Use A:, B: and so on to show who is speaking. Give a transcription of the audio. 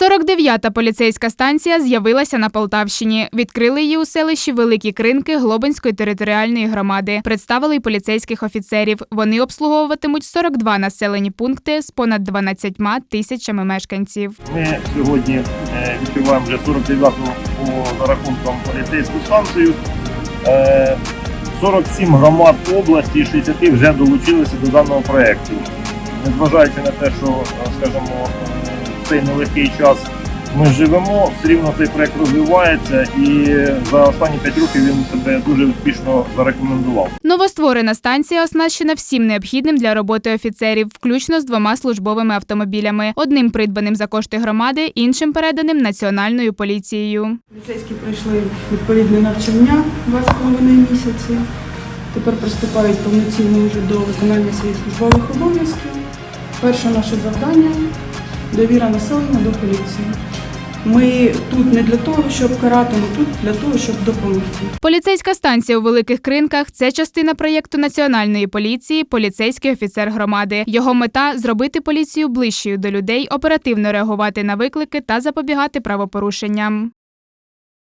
A: 49-та поліцейська станція з'явилася на Полтавщині. Відкрили її у селищі Великі Кринки Глобинської територіальної громади. Представили й поліцейських офіцерів. Вони обслуговуватимуть 42 населені пункти з понад 12 тисячами мешканців.
B: Ми сьогодні е, відкриваємо вже 49 по рахункам поліцейську станцію. Е, 47 громад області і 60 вже долучилися до даного проєкту. Незважаючи на те, що, е, скажімо, е, цей нелегкий час ми живемо, все рівно цей проєкт розвивається і за останні 5 років він себе дуже успішно зарекомендував.
A: Новостворена станція оснащена всім необхідним для роботи офіцерів, включно з двома службовими автомобілями: одним придбаним за кошти громади, іншим переданим національною поліцією.
C: Поліцейські пройшли відповідне навчання два з половиною місяці. Тепер приступають повноцінно вже до виконання своїх службових обов'язків. Перше наше завдання довіра населення до поліції. Ми тут не для того, щоб карати, ми тут для того, щоб допомогти.
A: Поліцейська станція у великих кринках це частина проєкту національної поліції Поліцейський офіцер громади. Його мета зробити поліцію ближчою до людей, оперативно реагувати на виклики та запобігати правопорушенням.